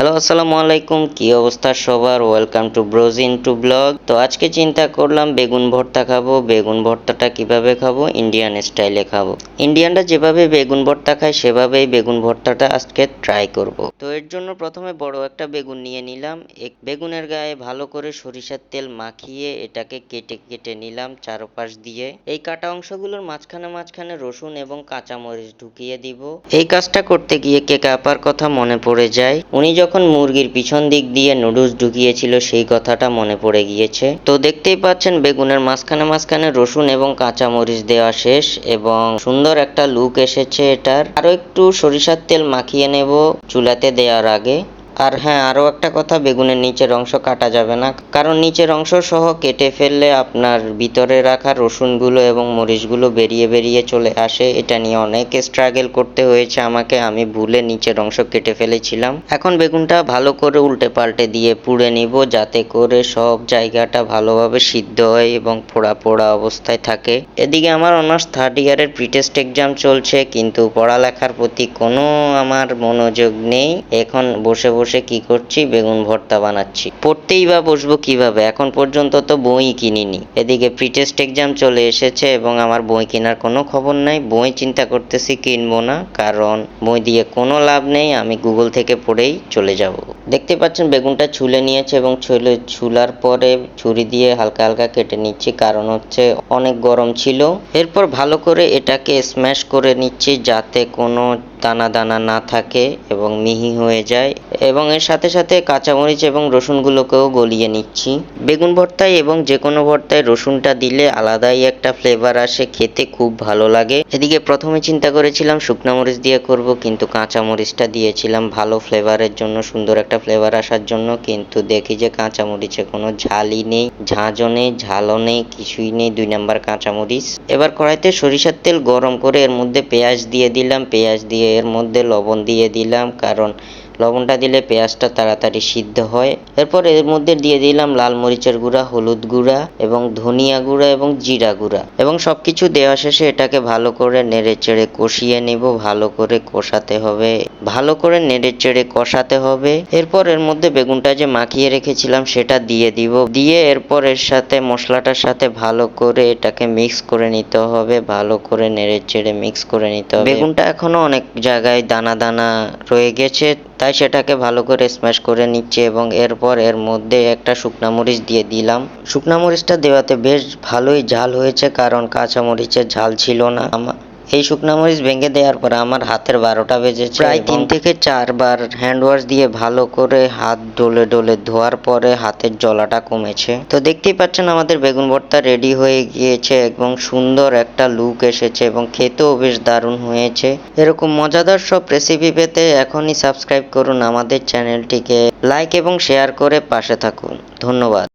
Hello, আসসালামু আলাইকুম। কি অবস্থা সবার? Welcome to bros in to blog তো আজকে চিন্তা করলাম, বেগুন ভর্তা খাব। বেগুন ভর্তাটা কীভাবে খাব? ইন্ডিয়ান স্টাইলে খাব। ইন্ডিয়ানরা যেভাবে বেগুন ভর্তা খায়, সেভাবেই বেগুন ভর্তাটা আজকে ট্রাই করব। তো এর জন্য প্রথমে বড় একটা বেগুন নিয়ে নিলাম। এক বেগুনের গায়ে ভালো করে সরিষার তেল মাখিয়ে এটাকে কেটে কেটে নিলাম চারপাশ দিয়ে। এই কাটা অংশগুলোর মাঝখানে মাঝখানে রসুন এবং কাঁচামরিচ ঢুকিয়ে দিব। এই কাজটা করতে গিয়ে কে কাপার কথা মনে পড়ে যায়, উনি যখন মুরগির পিছন দিক দিয়ে নুডলস ঢুকিয়েছিল, সেই কথাটা মনে পড়ে গিয়েছে। তো দেখতেই পাচ্ছেন, বেগুনের মাঝখানে মাঝখানে রসুন এবং কাঁচা মরিচ দেওয়া শেষ এবং সুন্দর একটা লুক এসেছে এটার। আরও একটু সরিষার তেল মাখিয়ে নেব চুলাতে দেওয়ার আগে। আর হ্যাঁ আরও একটা কথা, বেগুনের নিচের অংশ কাটা যাবে না। কারণ নিচের অংশ সহ কেটে ফেললে আপনার ভিতরে রাখা রসুনগুলো এবং মরিচগুলো বেরিয়ে বেরিয়ে চলে আসে। এটা নিয়ে অনেক স্ট্রাগল করতে হয়েছে আমাকে। আমি ভুলে নিচের অংশ কেটে ফেলেছিলাম। এখন বেগুনটা ভালো করে উল্টে পাল্টে দিয়ে পুড়ে নিব যাতে করে সব জায়গাটা ভালোভাবে সিদ্ধ হয় এবং পোড়া পোড়া অবস্থায় থাকে। এদিকে আমার অনার্স থার্ড ইয়ারের প্রিটেস্ট এক্সাম চলছে, কিন্তু পড়ালেখার প্রতি কোনো আমার মনোযোগ নেই। এখন বসে বসে কি করছি? বেগুন ভর্তা বানাচ্ছি। পড়তেই বা বসবো কীভাবে? এখন পর্যন্ত তো বই কিনিনি। এদিকে প্রিটেস্ট এক্সাম চলে এসেছে এবং আমার বই কেনার কোনো খবর নাই। বই চিন্তা করতেছি কিনবো না, কারণ বই দিয়ে কোনো লাভ নেই। আমি গুগল থেকে পড়েই চলে যাব। দেখতে পাচ্ছেন, বেগুনটা ছুলে নিয়েছে এবং ছুলে, ছুলার পরে ছুরি দিয়ে হালকা হালকা কেটে নিচ্ছি। কারণ হচ্ছে অনেক গরম ছিল। এরপর ভালো করে এটাকে স্ম্যাশ করে নিচ্ছি যাতে কোনো দানা দানা না থাকে এবং মিহি হয়ে যায়। এবং এর সাথে সাথে কাঁচামরিচ এবং রসুনগুলোকেও গলিয়ে নিচ্ছি। বেগুন ভর্তায় এবং যে কোনো ভর্তায় রসুনটা দিলে আলাদাই একটা ফ্লেভার আসে, খেতে খুব ভালো লাগে। এদিকে প্রথমে চিন্তা করেছিলাম শুকনো মরিচ দিয়ে করব, কিন্তু কাঁচা মরিচটা দিয়েছিলাম ভালো ফ্লেভারের জন্য, সুন্দর একটা ফ্লেভার আসার জন্য। কিন্তু দেখি যে কাঁচা মরিচে কোনো ঝালই নেই, ঝাঁঝও নেই, ঝালও নেই, কিছুই নেই, দুই নাম্বার কাঁচা মরিচ এবার কড়াইতে সরিষার তেল গরম করে এর মধ্যে পেঁয়াজ দিয়ে দিলাম, পেঁয়াজ দিয়ে এর মধ্যে লবণ দিয়ে দিলাম, কারণ লবণটা দিলে পেঁয়াজটা তাড়াতাড়ি সিদ্ধ হয়। এরপর এর মধ্যে দিয়ে দিলাম লাল মরিচের গুঁড়া, হলুদ গুঁড়া এবং ধনিয়া গুঁড়া এবং জিরা গুঁড়া এবং সবকিছু দেওয়া শেষে এটাকে ভালো করে নেড়ে চেড়ে কষিয়ে নিব। ভালো করে কষাতে হবে। ভালো করে নেড়ে চেড়ে কষাতে হবে। এরপর এর মধ্যে বেগুনটা যে মাখিয়ে রেখেছিলাম সেটা দিয়ে দিব। দিয়ে এরপর এর সাথে মশলাটার সাথে ভালো করে এটাকে মিক্স করে নিতে হবে। ভালো করে নেড়ে চেড়ে মিক্স করে নিতে হবে। বেগুনটা এখনও অনেক জায়গায় দানা দানা রয়ে গেছে, তাই সেটাকে ভালো করে স্ম্যাশ করে নিচ্ছে এবং এরপর এর মধ্যে একটা শুকনা মরিচ দিয়ে দিলাম। শুকনা মরিচটা দেওয়াতে বেশ ভালোই ঝাল হয়েছে কারণ কাঁচা মরিচের ঝাল ছিল না। এই শুকনা মরিচ ভেঙে দেওয়ার পর আমার হাতের বারোটা বেজেছে প্রায় তিন থেকে চারবার হ্যান্ড ওয়াশ দিয়ে ভালো করে হাত ডলে ডলে ধোয়ার পরে হাতের জলাটা কমেছে। তো দেখতেই পাচ্ছেন আমাদের বেগুন ভর্তা রেডি হয়ে গিয়েছে এবং সুন্দর একটা লুক এসেছে এবং খেতেও বেশ দারুণ হয়েছে। এরকম মজাদার সব রেসিপি পেতে এখনই সাবস্ক্রাইব করুন আমাদের চ্যানেলটিকে লাইক এবং শেয়ার করে পাশে থাকুন। ধন্যবাদ।